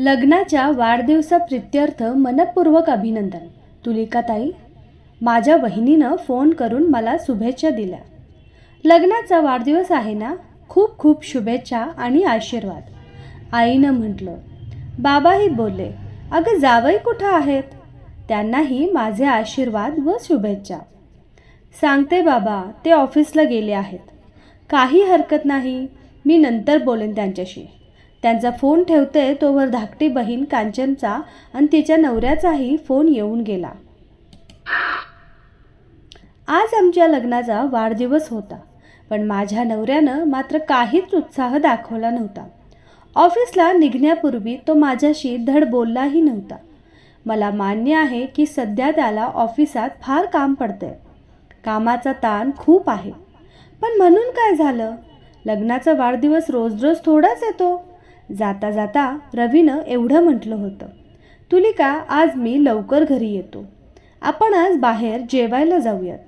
लग्नाच्या वाढदिवसाप्रित्यर्थ मनपूर्वक अभिनंदन. तुलिकाताई माझ्या बहिणीनं फोन करून मला शुभेच्छा दिल्या. लग्नाचा वाढदिवस आहे ना? खूप खूप शुभेच्छा आणि आशीर्वाद. आईनं म्हटलं बाबाही बोलले अगं जावई कुठं आहेत? त्यांनाही माझे आशीर्वाद व शुभेच्छा. सांगते बाबा ते ऑफिसला गेले आहेत. काही हरकत नाही. मी नंतर बोलेन त्यांच्याशी. त्यांचा फोन ठेवते तोवर धाकटी बहीण कांचनचा आणि तिच्या नवऱ्याचाही फोन येऊन गेला. आज आमच्या लग्नाचा वाढदिवस होता पण माझ्या नवऱ्यानं मात्र काहीच उत्साह दाखवला नव्हता. ऑफिसला निघण्यापूर्वी तो माझ्याशी धड बोललाही नव्हता. मला मान्य आहे की सध्या त्याला ऑफिसात फार काम पडतंय. कामाचा ताण खूप आहे. पण म्हणून काय झालं? लग्नाचा वाढदिवस रोज रोज थोडाच येतो. जाता जाता रवीनं एवढं म्हटलं होतं. तुलिका आज मी लवकर घरी येतो. आपण आज बाहेर जेवायला जाऊयात.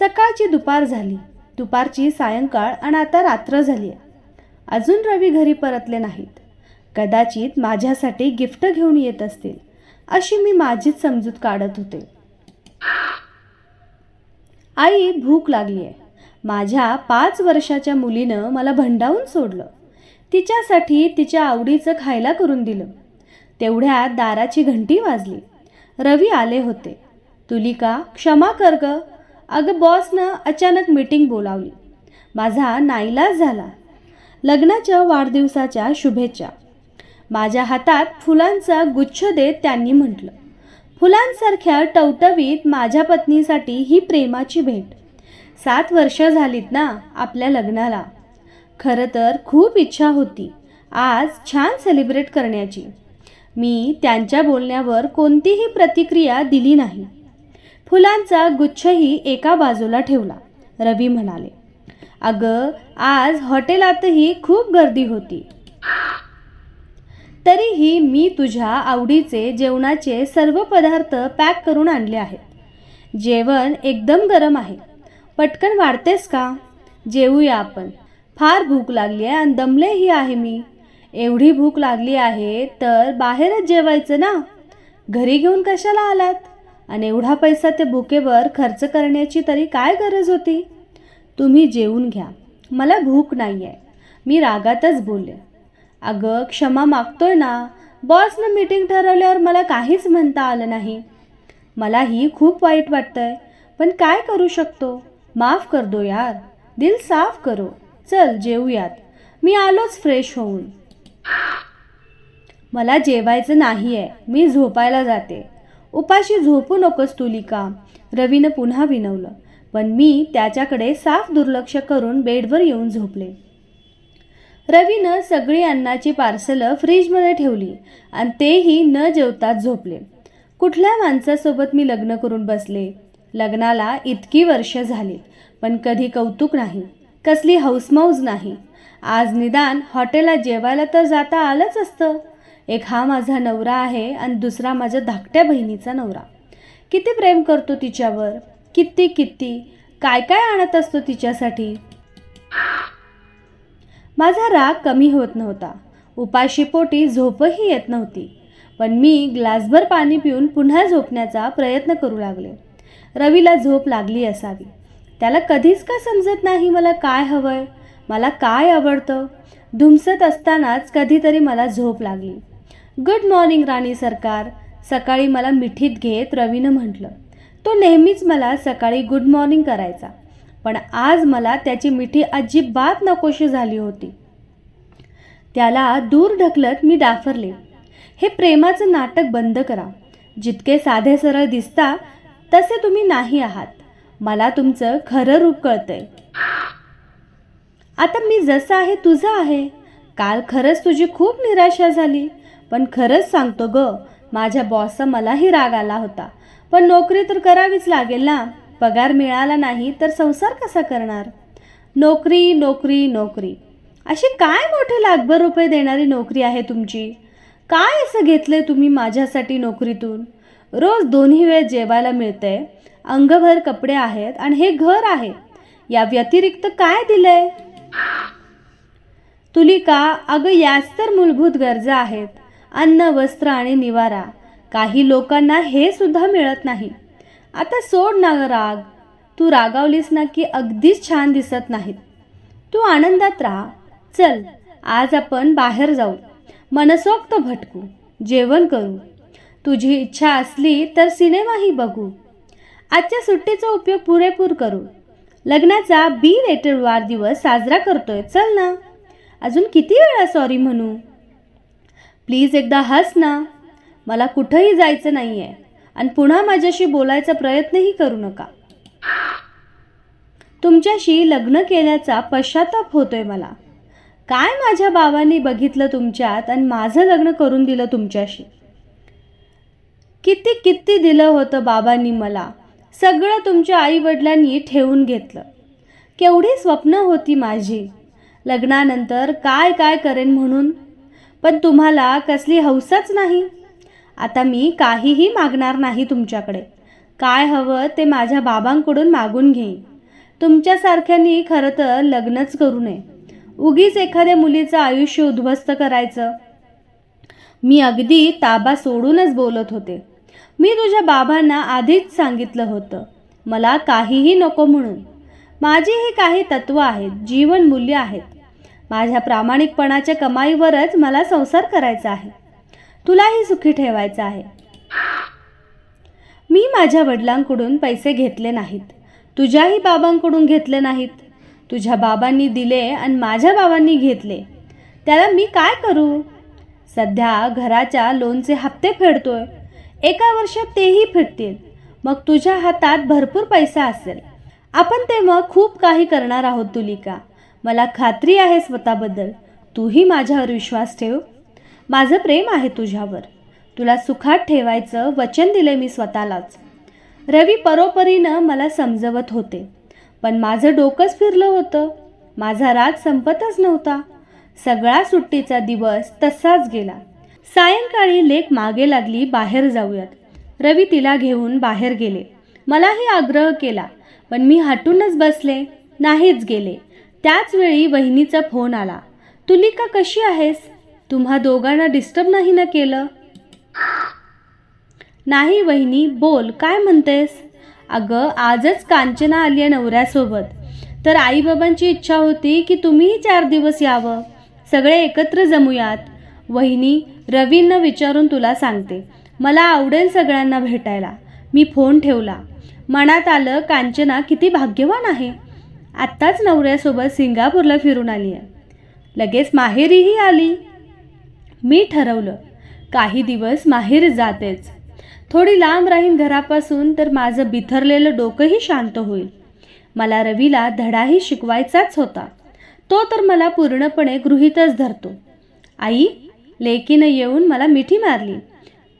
सकाळची दुपार झाली. दुपारची सायंकाळ आणि आता रात्र झाली आहे. अजून रवी घरी परतले नाहीत. कदाचित माझ्यासाठी गिफ्ट घेऊन येत असतील अशी मी माझीच समजूत काढत होते. आई भूक लागली आहे माझ्या पाच वर्षाच्या मुलीनं मला भंडावून सोडलं. तिच्यासाठी तिच्या आवडीचं खायला करून दिलं. तेवढ्यात दाराची घंटी वाजली. रवी आले होते. तुलिका क्षमा कर ग. अगं बॉसनं अचानक मीटिंग बोलावली. माझा नाईलाज झाला. लग्नाच्या वाढदिवसाच्या शुभेच्छा. माझ्या हातात फुलांचा गुच्छ देत त्यांनी म्हटलं. फुलांसारख्या टवटवीत माझ्या पत्नीसाठी ही प्रेमाची भेट. सात वर्ष झालीत ना आपल्या लग्नाला. खरं तर खूप इच्छा होती. आज छान सेलिब्रेट करण्याची. मी त्यांच्या बोलण्यावर कोणतीही प्रतिक्रिया दिली नाही. फुलांचा गुच्छही एका बाजूला ठेवला. रवी म्हणाले अगं आज हॉटेलातही खूप गर्दी होती. तरीही मी तुझ्या आवडीचे जेवणाचे सर्व पदार्थ पॅक करून आणले आहेत. जेवण एकदम गरम आहे. पटकन वाढतेस का? जेवूया आपण. फार भूक लागली आहे आणि दमलेही आहे मी. एवढी भूक लागली आहे तर बाहेरच जेवायचं ना? घरी घेऊन कशाला आलात? आणि एवढा पैसा त्या बुकेवर खर्च करण्याची तरी काय गरज होती? तुम्ही जेवून घ्या. मला भूक नाही आहे मी रागातच बोलले. अगं क्षमा मागतोय ना. बॉसनं मीटिंग ठरवल्यावर मला काहीच म्हणता आलं नाही. मलाही खूप वाईट वाटतंय. पण काय करू शकतो? माफ कर दो यार. दिल साफ करो. चल जेवूयात. मी आलोच फ्रेश होऊन. मला जेवायचं नाही आहे मी झोपायला जाते. उपाशी झोपू नकोस तुलिका. रवीनं पुन्हा विनवलं. पण मी त्याच्याकडे साफ दुर्लक्ष करून बेडवर येऊन झोपले. रवीनं सगळी अन्नाची पार्सलं फ्रीजमध्ये ठेवली आणि तेही न जेवताच झोपले. कुठल्या माणसासोबत मी लग्न करून बसले? लग्नाला इतकी वर्ष झाली पण कधी कौतुक नाही. कसली हौसमौज नाही. आज निदान हॉटेलला जेवायला तर जाता आलंच असतं. एक हा माझा नवरा आहे आणि दुसरा माझ्या धाकट्या बहिणीचा नवरा. किती प्रेम करतो तिच्यावर. किती किती. काय काय आणत असतो तिच्यासाठी? माझा राग कमी होत नव्हता. उपाशीपोटी झोपही येत नव्हती. पण मी ग्लासभर पाणी पिऊन पुन्हा झोपण्याचा प्रयत्न करू लागले. रवीला झोप लागली असावी. त्याला कधीच का समजत नाही मला काय हवंय? मला काय आवडतं? धुमसत असतानाच कधीतरी मला झोप लागली. गुड मॉर्निंग राणी सरकार. सकाळी मला मिठीत घेत रवीनं म्हटलं तो नेहमीच मला सकाळी गुड मॉर्निंग करायचा पण आज मला त्याची मिठी अजिबात नकोशी झाली होती. त्याला दूर ढकलत मी डाफरले. हे प्रेमाचं नाटक बंद करा. जितके साधे सरळ दिसता तसे तुम्ही नाही आहात. मला तुमचं खरं रूप कळतंय. आता मी जसं आहे तुझं आहे. काल खरंच तुझी खूप निराशा झाली. पण खरंच सांगतो ग माझ्या बॉसचा मलाही राग आला होता. पण नोकरी तर करावीच लागेल ना. पगार मिळाला नाही तर संसार कसा करणार? नोकरी नोकरी नोकरी. अशी काय मोठे लाखभर रुपये देणारी नोकरी आहे तुमची? काय असं घेतलं तुम्ही माझ्यासाठी नोकरीतून? रोज दोन्ही वेळ जेवायला मिळतंय. अंगभर कपडे आहेत आणि हे घर आहे. या व्यतिरिक्त काय दिलंय? तुलिका अगं याच तर मूलभूत गरजा आहेत. अन्न वस्त्र आणि निवारा. काही लोकांना हे सुद्धा मिळत नाही. आता सोड ना राग. तू रागावलीस ना की अगदीच छान दिसत नाहीत. तू आनंदात राहा. चल आज आपण बाहेर जाऊ. मनसोक्त भटकू. जेवण करू. तुझी इच्छा असली तर सिनेमाही बघू. आजच्या सुट्टीचा उपयोग पुरेपूर करू. लग्नाचा बी रेटेड वाढदिवस साजरा करतोय. चल ना. अजून किती वेळा सॉरी म्हणू? प्लीज एकदा हस ना. मला कुठंही जायचं नाही आहे आणि पुन्हा माझ्याशी बोलायचा प्रयत्नही करू नका. तुमच्याशी लग्न केल्याचा पश्चाताप होतोय मला. काय माझ्या बाबांनी बघितलं तुमच्यात आणि माझं लग्न करून दिलं तुमच्याशी? किती किती दिलं होतं बाबांनी मला. सगळं तुमच्या आईवडिलांनी ठेवून घेतलं. केवढी स्वप्न होती माझी. लग्नानंतर काय काय करेन म्हणून. पण तुम्हाला कसली हौसच नाही. आता मी काहीही मागणार नाही तुमच्याकडे. काय हवं ते माझ्या बाबांकडून मागून घेईन. तुमच्यासारख्यांनी खरं तर लग्नच करू नये. उगीच एखाद्या मुलीचं आयुष्य उद्ध्वस्त करायचं. मी अगदी ताबा सोडूनच बोलत होते. मी तुझ्या बाबांना आधीच सांगितलं होतं. मला काहीही नको म्हणून. माझी ही काही तत्व आहेत जीवन मूल्य आहेत. माझ्या प्रामाणिकपणाच्या कमाईवरच मला संसार करायचा आहे. तुलाही सुखी ठेवायचं आहे. मी माझ्या वडिलांकडून पैसे घेतले नाहीत. तुझ्याही बाबांकडून घेतले नाहीत. तुझ्या बाबांनी दिले आणि माझ्या बाबांनी घेतले. त्याला मी काय करू? सध्या घराच्या लोनचे हप्ते फेडतोय. एका वर्षात तेही फिटतील मग तुझ्या हातात भरपूर पैसा असेल. आपण तेव्हा खूप काही करणार आहोत तुलिका. मला खात्री आहे स्वतःबद्दल. तूही माझ्यावर विश्वास ठेव. माझं प्रेम आहे तुझ्यावर. तुला सुखात ठेवायचं वचन दिले मी स्वतःलाच. रवी परोपरीनं मला समजवत होते. पण माझं डोकंच फिरलं होतं. माझा राग संपतच नव्हता. सगळा सुट्टीचा दिवस तसाच गेला. सायंकाळी लेक मागे लागली बाहेर जाऊयात. रवी तिला घेऊन बाहेर गेले. मलाही आग्रह केला पण मी हटूनच बसले नाहीच गेले. त्याचवेळी वहिनीचा फोन आला. तुलिका कशी आहेस? तुम्हा दोघांना डिस्टर्ब नाही ना केलं? नाही वहिनी बोल काय म्हणतेस? अगं आजच कांचना आली आहे नवऱ्यासोबत. तर आईबाबांची इच्छा होती की तुम्हीही चार दिवस यावं. सगळे एकत्र जमूयात. वहिनी रवींना विचारून तुला सांगते. मला आवडेल सगळ्यांना भेटायला. मी फोन ठेवला. मनात आलं कांचना किती भाग्यवान आहे. आत्ताच नवऱ्यासोबत सिंगापूरला फिरून आली आहे लगेच माहेरीही आली. मी ठरवलं काही दिवस माहेर जातेच. थोडी लांब राहीन घरापासून तर माझं बिथरलेलं डोकंही शांत होईल. मला रवीला धडाही शिकवायचाच होता. तो तर मला पूर्णपणे गृहीतच धरतो. आई लेकीनं येऊन मला मिठी मारली.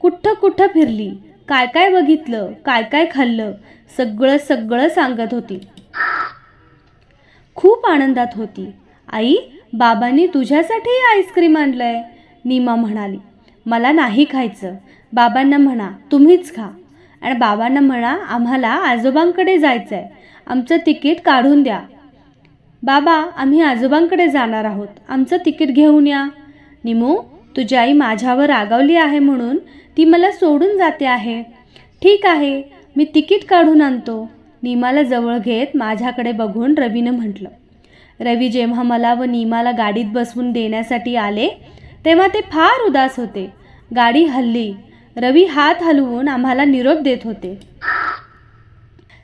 कुठं कुठं फिरली. काय काय बघितलं. काय काय खाल्लं. सगळं सगळं सांगत होती. खूप आनंदात होती. आई बाबांनी तुझ्यासाठी आईस्क्रीम आणलंय. नीमा म्हणाली. मला नाही खायचं. बाबांना म्हणा तुम्हीच खा. आणि बाबांना म्हणा आम्हाला आजोबांकडे जायचं आहे आमचं तिकीट काढून द्या. बाबा आम्ही आजोबांकडे जाणार आहोत. आमचं तिकीट घेऊन या. निमू तुझी आई माझ्यावर रागावली आहे म्हणून ती मला सोडून जाते आहे. ठीक आहे मी तिकीट काढून आणतो. नीमाला जवळ घेत माझ्याकडे बघून रवीनं म्हटलं. रवी जेव्हा मला व नीमाला गाडीत बसवून देण्यासाठी आले तेव्हा ते फार उदास होते. गाडी हल्ली. रवी हात हलवून आम्हाला निरोप देत होते.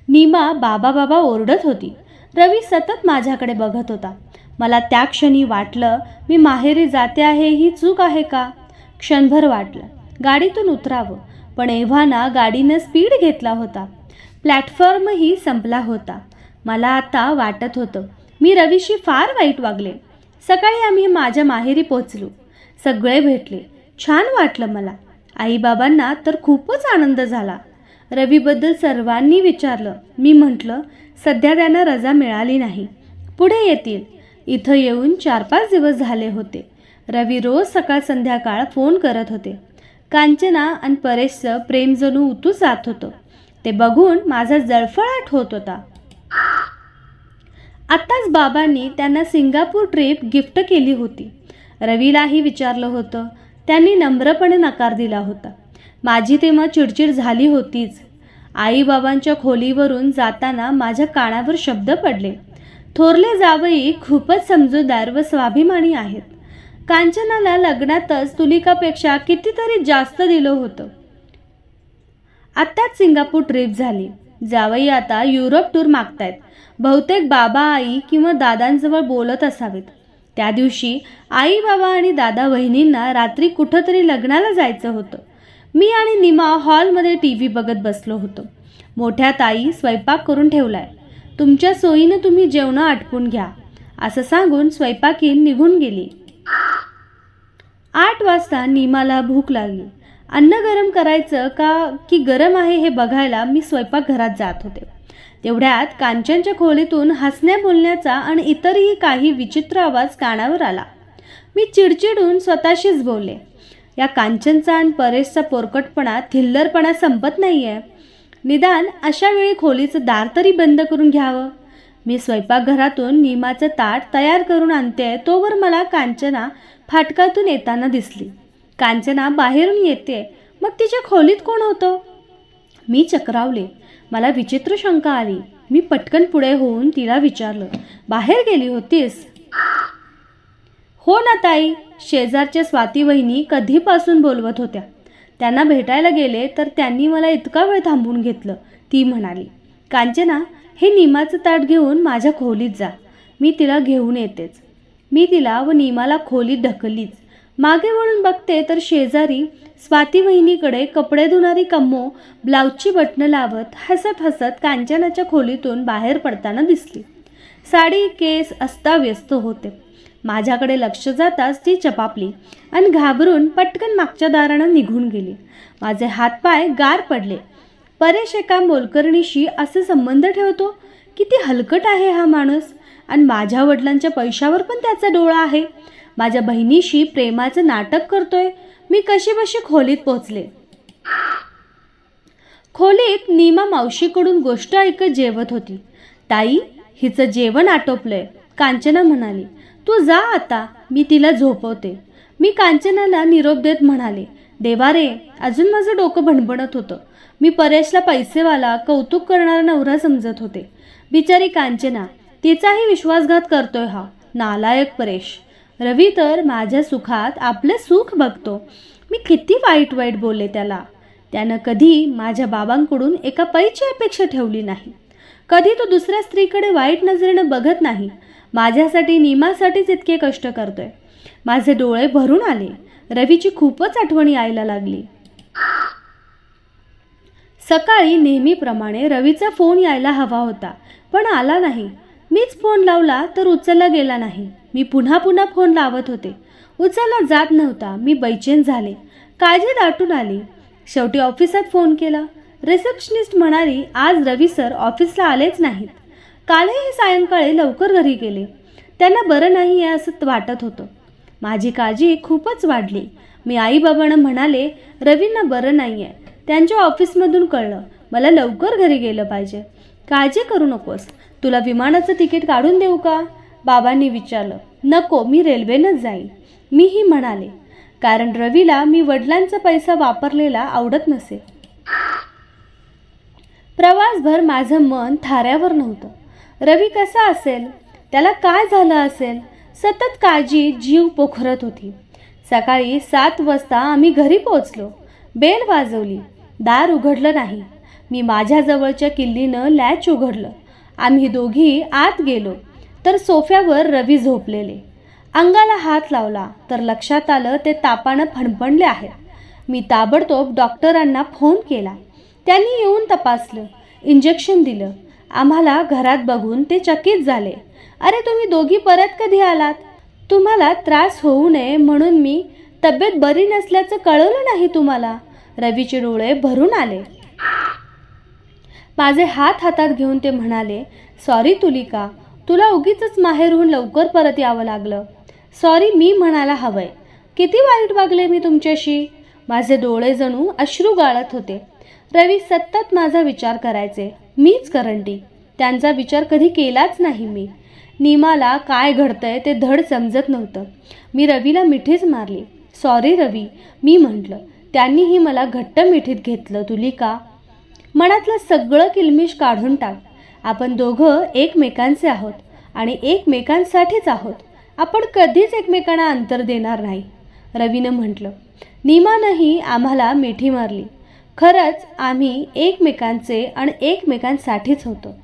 नीमा बाबा बाबा ओरडत होती. रवी सतत माझ्याकडे बघत होता. मला त्या क्षणी वाटलं मी माहेरी जाते आहे ही चूक आहे का? क्षणभर वाटलं. गाडीतून उतरावं. पण एव्हाना गाडीनं स्पीड घेतला होता. प्लॅटफॉर्मही संपला होता. मला आता वाटत होतं मी रवीशी फार वाईट वागले. सकाळी आम्ही माझ्या माहेरी पोचलो. सगळे भेटले. छान वाटलं मला. आईबाबांना तर खूपच आनंद झाला. रवीबद्दल सर्वांनी विचारलं. मी म्हटलं सध्या त्यांना रजा मिळाली नाही. पुढे येतील. इथं येऊन चार पाच दिवस झाले होते. रवी रोज सकाळ संध्याकाळ फोन करत होते. कांचना आणि परेशचं प्रेम जणू उतू जात होतं. ते बघून माझा जळफळाट होत होता. आत्ताच बाबांनी त्यांना सिंगापूर ट्रिप गिफ्ट केली होती. रवीलाही विचारलं होतं. त्यांनी नम्रपणे नकार दिला होता. माझी तेव्हा चिडचिड झाली होतीच. आईबाबांच्या खोलीवरून जाताना माझ्या कानावर शब्द पडले. थोरले जावई खूपच समजूतदार व स्वाभिमानी आहेत. कांचनाला लग्नातच तुलिकापेक्षा कितीतरी जास्त दिलं होतं. आत्ताच सिंगापूर ट्रिप झाली. जावई आता युरोप टूर मागतायत. बहुतेक बाबा आई किंवा दादांजवळ बोलत असावेत. त्या दिवशी आई बाबा आणि दादा वहिनींना रात्री कुठंतरी लग्नाला जायचं होतं. मी आणि निमा हॉलमध्ये टी व्ही बघत बसलो होतो. मोठ्या ताई स्वयंपाक करून ठेवलाय. तुमच्या सोयीनं तुम्ही जेवणं आटपून घ्या. असं सांगून स्वयंपाकी निघून गेली. आठ वाजता निमाला भूक लागली. अन्न गरम करायचं का की गरम आहे हे बघायला मी स्वयंपाकघरात जात होते. तेवढ्यात कांचनच्या खोलीतून हसण्या बोलण्याचा आणि इतरही काही विचित्र आवाज कानावर आला. मी चिडचिडून स्वतःशीच बोलले. या कांचनचा आणि परेशचा पोरकटपणा थिल्लरपणा संपत नाही आहे निदान अशा वेळी खोलीचं दार तरी बंद करून घ्यावं. मी स्वयंपाकघरातून निमाचं ताट तयार करून आणते तोवर मला कांचना फाटकातून येताना दिसली. कांचना बाहेरून येते मग तिच्या खोलीत कोण होतं? मी चक्रावले. मला विचित्र शंका आली. मी पटकन पुढे होऊन तिला विचारलं बाहेर गेली होतीस? हो ना ताई. शेजारच्या स्वाती वहिनी कधीपासून बोलवत होत्या. त्यांना भेटायला गेले तर त्यांनी मला इतका वेळ थांबून घेतलं. ती म्हणाली कांचना हे निमाचं ताट घेऊन माझ्या खोलीत जा. मी तिला घेऊन येतेच. मी तिला व निमाला खोलीत ढकललीच मागे वळून बघते तर शेजारी स्वाती वहिनीकडे कपडे धुणारी कम्मो ब्लाऊजची बटणं लावत हसत हसत कांचनाच्या खोलीतून बाहेर पडताना दिसली. साडी केस अस्ताव्यस्त होते. माझ्याकडे लक्ष जाताच ती चपापली आणि घाबरून पटकन मागच्या दारानं निघून गेली. माझे हातपाय गार पडले. परेश एका मोलकरणीशी असे संबंध ठेवतो किती हलकट आहे हा माणूस आणि माझ्या वडिलांच्या पैशावर पण त्याचा डोळा आहे. माझ्या बहिणीशी प्रेमाचं नाटक करतोय. मी कशी बशी खोलीत पोचले खोलीत नीमा मावशीकडून गोष्ट ऐकत जेवत होती. ताई हिचं जेवण आटोपलंय कांचना म्हणाली. तू जा आता मी तिला झोपवते. मी कांचनाला निरोप देत म्हणाले देवा रे अजून माझं डोकं भणभणत होतं. मी परेशला पैसेवाला कौतुक करणारा नवरा समजत होते. बिचारी कांचना तिचाही विश्वासघात करतोय हा. नालायक परेश. रवी तर माझ्या सुखात आपलं सुख बघतो. मी किती वाईट वाईट बोलले त्याला. त्यानं कधी माझ्या बाबांकडून एका पैची अपेक्षा ठेवली नाही. कधी तो दुसऱ्या स्त्रीकडे वाईट नजरेनं बघत नाही. माझ्यासाठी निमासाठीच इतके कष्ट करतोय. माझे डोळे भरून आले. रवीची खूपच आठवणी यायला लागली. सकाळी नेहमीप्रमाणे रवीचा फोन यायला हवा होता पण आला नाही. मीच फोन लावला तर उचलला गेला नाही. मी पुन्हा पुन्हा फोन लावत होते. उचलला जात नव्हता. मी बैचेन झाले. काळजी दाटून आली. शेवटी ऑफिसात फोन केला. रिसेप्शनिस्ट म्हणाली आज रवी सर ऑफिसला आलेच नाहीत. कालही सायंकाळी लवकर घरी गेले. त्यांना बरं नाही आहे असं वाटत होतं. माझी काळजी खूपच वाढली. मी आईबाबांना म्हणाले रवींना बरं नाही आहे त्यांच्या ऑफिसमधून कळलं. मला लवकर घरी गेलं पाहिजे. काळजी करू नकोस. तुला विमानाचं तिकीट काढून देऊ का? बाबांनी विचारलं. नको मी रेल्वेनंच जाईन. मीही म्हणाले. कारण रवीला मी वडिलांचा पैसा वापरलेला आवडत नसे. प्रवासभर माझं मन थाऱ्यावर नव्हतं. रवी कसा असेल? त्याला काय झालं असेल? सतत काळजी जीव पोखरत होती. सकाळी सात वाजता आम्ही घरी पोचलो बेल वाजवली. दार उघडलं नाही. मी माझ्याजवळच्या किल्लीनं लॅच उघडलं. आम्ही दोघी आत गेलो. तर सोफ्यावर रवी झोपलेले. अंगाला हात लावला तर लक्षात आलं ते तापानं फणफणले आहेत. मी ताबडतोब डॉक्टरांना फोन केला. त्यांनी येऊन तपासलं. इंजेक्शन दिलं. आम्हाला घरात बघून ते चकित झाले. अरे तुम्ही दोघी परत कधी आलात? तुम्हाला त्रास होऊ नये म्हणून मी तब्येत बरी नसल्याचं कळवलं नाही तुम्हाला रवीचे डोळे भरून आले. माझे हात हातात घेऊन ते म्हणाले सॉरी तुलिका तुला उगीच माहेरहून लवकर परत यावं लागलं. सॉरी मी म्हणायला हवंय. किती वाईट वागले मी तुमच्याशी. माझे डोळे जणू अश्रू गाळत होते. रवी सतत माझा विचार करायचे. मीच करंटी त्यांचा विचार कधी केलाच नाही मी. नीमाला काय घडतंय ते धड समजत नव्हतं. मी रवीला मिठीच मारली. सॉरी रवी मी म्हटलं. त्यांनीही मला घट्ट मिठीत घेतलं. तुली का? मनातलं सगळं किलमिश काढून टाक. आपण दोघं एकमेकांचे आहोत आणि एकमेकांसाठीच आहोत. आपण कधीच एकमेकांना अंतर देणार नाही. रवीनं म्हटलं. नीमानंही आम्हाला मिठी मारली. खरंच आम्ही एकमेकांचे आणि एकमेकांसाठीच होतो.